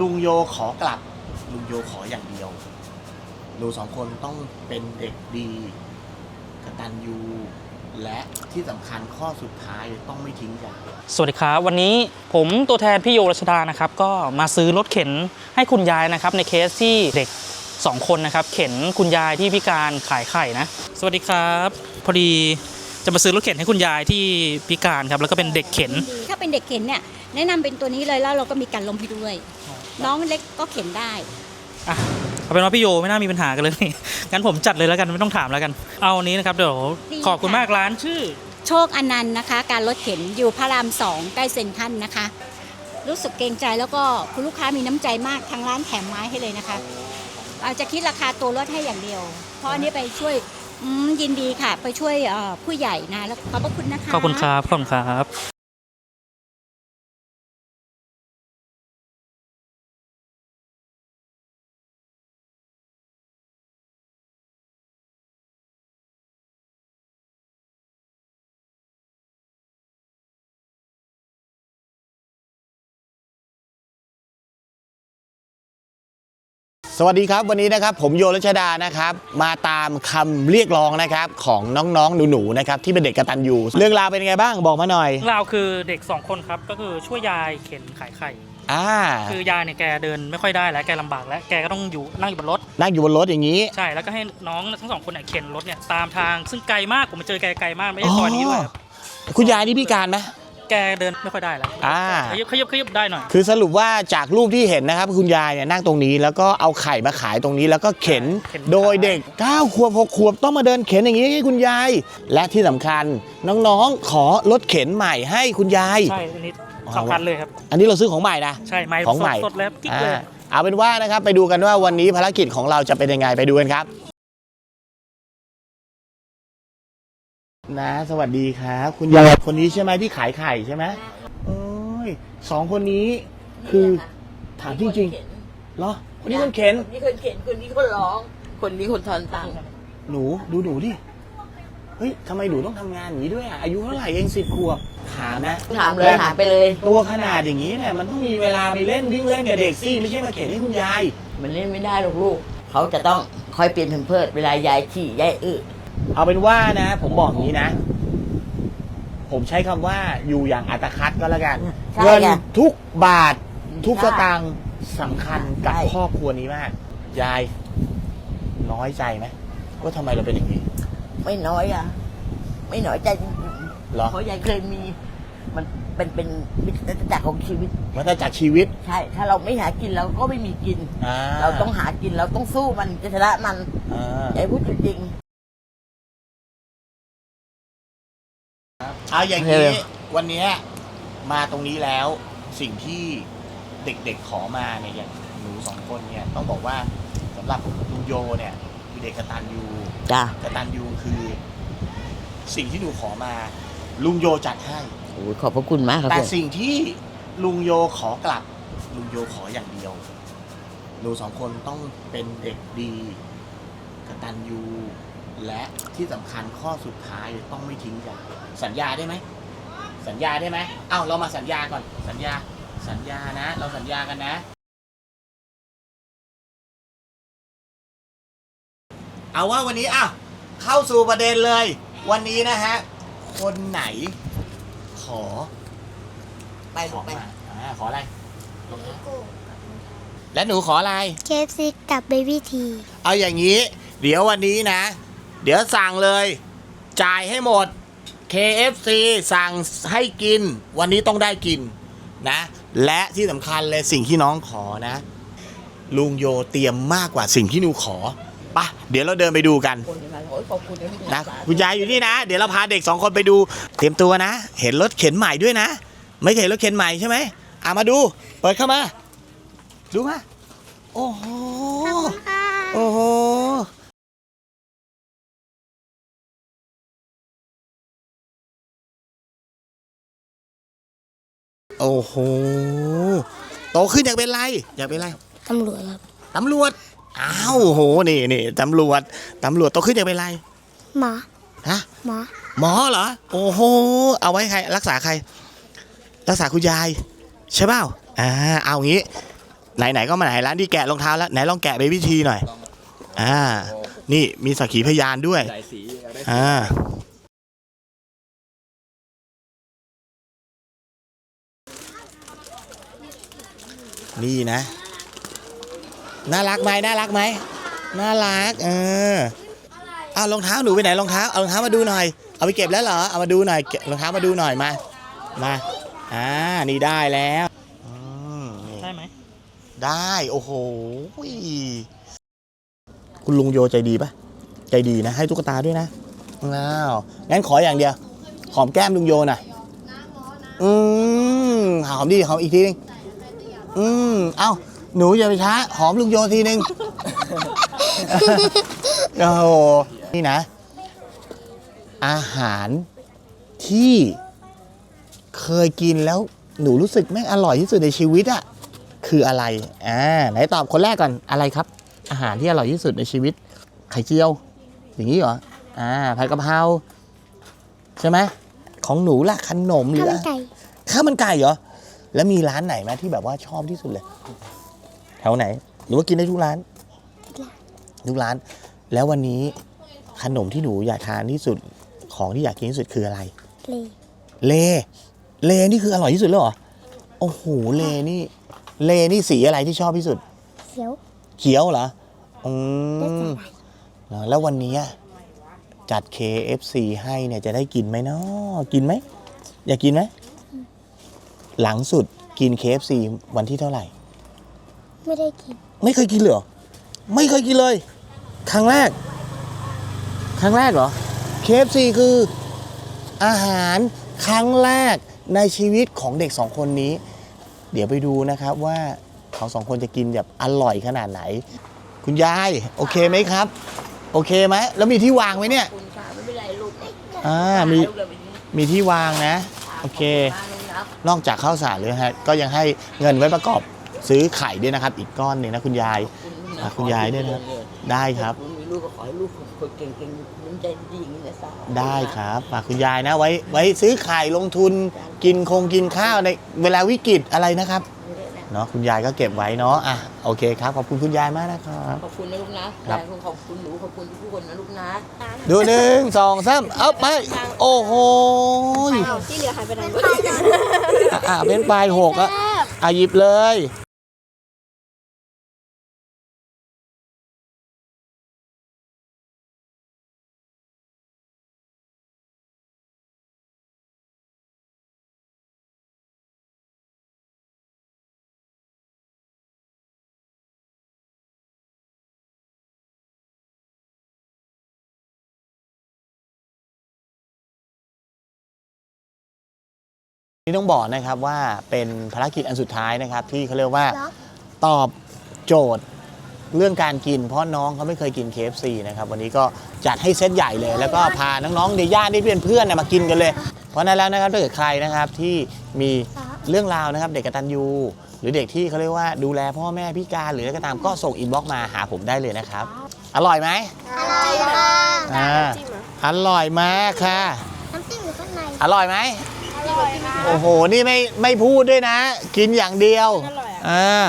ลุงโยขอกลับ ลุงโยขออย่างเดียวหนูสองคนต้องเป็นเด็กดีกตัญญูและที่สำคัญข้อสุดท้ายต้องไม่ทิ้งยายสวัสดีครับวันนี้ผมตัวแทนพี่โยรัชดานะครับ ก็มาซื้อรถเข็นให้คุณยายนะครับ ในเคสที่เด็ก 2 คนนะครับ เข็นคุณยายที่พิการขายไข่นะ สวัสดีครับ พอดีจะมาซื้อรถเข็นให้คุณยายที่พิการครับแล้วก็เป็นเด็กเข็น ถ้าเป็นเด็กเข็นเนี่ยแนะนำเป็นตัวนี้เลยแล้วเราก็มีการลมให้ด้วย น้องเล็กก็เข็นได้ อะเอาเป็นว่าพี่โยไม่น่ามีปัญหากันเลย งั้นผมจัดเลยแล้วกันไม่ต้องถามแล้วกัน เอาอันนี้นะครับเดี๋ยวดีขอบคุณค่ะ มากร้านชื่อ โชคอนันต์นะคะ การรถเข็นอยู่พระรามสองใกล้เซ็นทรัลนะคะ รู้สึกเกรงใจแล้วก็คุณลูกค้ามีน้ำใจมากทางร้านแถมไม้ให้เลยนะคะ เราจะคิดราคาตัวรถให้อย่างเดียว เพราะอันนี้ไปช่วยอืมยินดีค่ะ ไปช่วยเอ่อผู้ใหญ่นะแล้วขอบพระคุณนะคะ ขอบคุณครับ ขอบคุณครับ สวัสดีครับวันนี้นะครับผมโยรัชดานะครับมาตามคำเรียกร้องนะครับของน้องๆหนูๆนะครับที่เป็นเด็กกตัญญูเรื่องราวเป็นยังไงบ้างบอกมาหน่อยเรื่องราวคือเด็ก 2 คนครับก็คือช่วยยายเข็นขายไข่อ่าคือยายเนี่ยแกเดินไม่ค่อยได้แล้วแกลำบากแล้วแกก็ต้องอยู่นั่งอยู่บนรถนั่งอยู่บนรถอย่างนี้ใช่แล้วก็ให้น้องทั้งสองคนเนี่ยเข็นรถเนี่ยตามทางซึ่งไกลมากผมมาเจอแกไกลมากไม่ใช่ซอยนี้ด้วยครับคุณยายนี่พิการไหม แกเดินไม่ค่อยได้แล้วอ่า ขยับขยับขยับได้หน่อย คือสรุปว่าจากรูปที่เห็นนะครับคุณยายเนี่ยนั่งตรงนี้แล้วก็เอาไข่มาขายตรงนี้แล้วก็เข็นเข็น โดยเด็ก9ขวบ6ขวบต้องมาเดินเข็นอย่างนี้ให้คุณยาย และที่สำคัญน้องๆ ขอรถเข็นใหม่ให้คุณยาย ใช่อันนี้สำคัญเลยครับ อันนี้เราซื้อของใหม่นะ ใช่ไม้ของใหม่ สดๆแล้วกิ๊กอ่าเลยเอาเป็นว่านะครับไปดูกันว่าวันนี้ภารกิจของเราจะเป็นยังไงไปดูกันครับ นะ สวัสดีครับคุณยายคนนี้ใช่ไหมที่ขายไข่ใช่ไหมโอ้ยสองคนนี้คือถามจริงๆเหรอคนนี้คนเข็นคนนี้คนเข็นคนนี้คนร้อง คนนี้คนทอนตังค์หนูดูหนูดิเฮ้ยทำไมหนูต้องทำงานอย่างนี้ด้วยอะอายุเท่าไหร่เองสิบขวบถามนะถามเลยถามไปเลย ตัวขนาดอย่างนี้เนี่ยมันต้องมีเวลาไปเล่นวิ่งเล่นกับเด็กสิไม่ใช่มาเข็นให้คุณยาย มันเล่นไม่ได้หรอกลูก เขาจะต้องคอยเปลี่ยนแผ่นเพิดเวลายายขี่ยายอึ เอาเป็นว่านะ ผมบอกอย่างนี้นะ ผมใช้คำว่าอยู่อย่างอัตคัดก็แล้วกัน ใช่เงินค่ะทุกบาท ทุกใช่สตางค์สำคัญกับใช่ ครอบครัวนี้มาก ยาย น้อยใจไหมว่าทำไมเราเป็นอย่างนี้ไม่น้อยอะ ไม่น้อยใจจริงเหรอๆเพราะยายเคยมี มันเป็นเป็นวิถีจักรของชีวิตวัฏจักรชีวิตใช่ ถ้าเราไม่หากินเราก็ไม่มีกิน อ่าเราต้องหากินเราต้องสู้มันจะชนะมันอ่า ยายพูดจริง เอาอย่างเร็นี้ววันเนี้ยมาตรงนี้แล้วสิ่งที่เด็กๆขอมาเนี่ยอย่างหนูสองคนเนี่ย ต้องบอกว่าสำหรับลุงโยเนี่ยคือเด็กกตัญญูๆจ้ากตัญญูคือ สิ่งที่หนูขอมา ลุงโยจัดให้ โอ้ยขอบพระคุณมากครับแต่ผมสิ่งที่ลุงโยขอกลับ ลุงโยขออย่างเดียว หนูสองคนต้องเป็นเด็กดีกตัญญู และที่สำคัญข้อสุดท้ายต้องไม่ทิ้งยายสัญญาได้ไหม สัญญาได้ไหมเอ้าเรามาสัญญาก่อน สัญญา สัญญานะ เราสัญญากันนะ เอาว่าวันนี้อ้าวเข้าสู่ประเด็นเลย วันนี้นะฮะ คนไหน ขอไปขลูอกไปมาอ่าขออะไร และหนูขออะไรเคฟซีกับเบบี้ทีเอาอย่างนี้ เดี๋ยววันนี้นะ เดี๋ยวสั่งเลย จ่ายให้หมด KFC สั่งให้กิน วันนี้ต้องได้กินนะ และที่สำคัญเลยสิ่งที่น้องขอนะ ลุงโยเตรียมมากกว่าสิ่งที่หนูขอปะเดี๋ยวเราเดินไปดูกันนที่มาโอ้ยขอบคุณนะคุณยายอยู่นี่นะ เดี๋ยวเราพาเด็กสองคนไปดู เตรียมตัวนะ เห็นรถเข็นใหม่ด้วยนะ ไม่เคยเห็นรถเข็นใหม่ใช่ไหมอะมาดู เปิดเข้ามา ดูมา โอ้โห โอ้โห โตขึ้นอยากเป็นอะไร อยากเป็นอะไร ตำรวจครับ ตำรวจ อ้าวโห นี่นี่ตำรวจ ตำรวจโตขึ้นอยากเป็นอะไร หมอ ฮะ หมอ หมอเหรอ โอ้โห เอาไว้ใคร รักษาใคร รักษาคุณยาย ใช่เปล่าอ่า เอางี้ ไหนๆก็มาไหนร้านที่แกะรองเท้าแล้ว ไหนลองแกะเบบี้ทีหน่อย อ่า นี่มีสักขีพยานด้วย หลายสีอยากได้อ่า นี่นะ น่ารักไหมน่ารักไหมน่ารักเออเอารองเท้าหนูไปไหนรองเท้าเอารองเท้ามาดูหน่อย เอาไปเก็บแล้วเหรอเอามาดูหน่อยเก็บรองเท้ามาดูหน่อยมามาอ่านี่ได้แล้วอืมนี่ได้ไหมได้โอ้โหคุณลุงโยใจดีปะใจดีนะ ให้ตุ๊กตาด้วยนะว้าวงั้นขออย่างเดียวหอมแก้มลุงโยหน่อยอืมหอมดีหอมอีกทีนึง อืม เอ้า หนูอย่าไปช้า หอมลุงโยทีนึง โอ้โห นี่นะ อาหารที่เคยกินแล้วหนูรู้สึกแม่งอร่อยที่สุดในชีวิตอะคืออะไร อ่า ไหนตอบคนแรกก่อน อะไรครับ อาหารที่อร่อยที่สุดในชีวิต ไข่เจียว อย่างนี้เหรอ อ่า ผัดกะเพรา ใช่ไหม ของหนูล่ะ ขนมหรือข้าวมันไก่ข้าวมันไก่เหรอ แล้วมีร้านไหนไหมที่แบบว่าชอบที่สุดเลย แถวไหน หรือว่ากินได้ทุกร้าน ทุกร้าน แล้ววันนี้ขนมที่หนูอยากทานที่สุดของที่อยากกินที่สุดคืออะไร เลเล เลนี่คืออร่อยที่สุดแล้วเหรอ โอ้โห เลนี่ เลนี่สีอะไรที่ชอบที่สุด เขียวเขียวเหรอ อืและสมลายเหรอแล้ววันนี้จัด KFC ให้เนี่ยจะได้กินไหมเนาะกินไหม อยากกินไหม หลังสุดกิน KFC วันที่เท่าไหร่ ไม่ได้กิน ไม่เคยกินเลยเหรอ ไม่เคยกินเลย ครั้งแรก ครั้งแรกเหรอ KFC คืออาหารครั้งแรกในชีวิตของเด็กสองคนนี้ เดี๋ยวไปดูนะครับว่าเขาสองคนจะกินแบบอร่อยขนาดไหน คุณยาย โอเคไหมครับ โอเคไหมแล้วมีที่วางไหมเนี่ย คุณค่ะไม่เป็นไรลูกอ่ามีลูกเลยวันนี้มีที่วางนะ โอเคมาลูก นะนอกจากข้าวสารเลยฮะก็ยังให้เงินไว้ประกอบซื้อไข่ด้วยนะครับ อีกก้อนหนึ่งนะคุณยายอะคุณยายด้วยนะครับได้ครับณมีลูกก็ขอให้ลูกคนเก่งๆน้ำใจดีอย่างนี้นะสาธุได้ครับฝากคุณยายนะไว้ไว้ซื้อไข่ลงทุนกินคงกินข้าวในเวลาวิกฤตอะไรนะครับเนาะคุณยายก็เก็บไว้เนาะอะโอเคครับขอบคุณคุณยายมากนะครับ ขอบคุณนะลูกนะครับยายคงขอบคุณหนูขอบคุณทุกคนนะลูกนะดูหนึ่งสองสามเอาไปโอ้โหที่เหลือหายไปไหนอะ อะเป็นปลายหกอะอะหยิบเลย นี่ต้องบอกนะครับว่าเป็นภารกิจอันสุดท้ายนะครับ ที่เขาเรียกว่าเหรอตอบโจทย์เรื่องการกิน เพราะน้องเขาไม่เคยกิน KFC นะครับวันนี้ก็จัดให้เซตใหญ่เลย แล้วก็พาน้องๆในญาติที่เป็นเพื่อนๆเนี่ยมากินกันเลย เพราะฉะนั้นแล้วนะครับถ้าเกิดใครนะครับที่มีเรื่องราวนะครับเด็กกตัญญูหรือเด็กที่เขาเรียกว่าดูแลพ่อแม่พิการหรืออะไรก็ตามก็ส่งอินบ็อกซ์มาหาผมได้เลยนะครับ อร่อยไหมอร่อยค่ะอ่าอร่อยมากค่ะน้ำจิ้มอยู่ข้างในอร่อยไหมอร่อยค่ะ โอ้โห นี่ไม่ไม่พูดด้วยนะ กินอย่างเดียวอ่า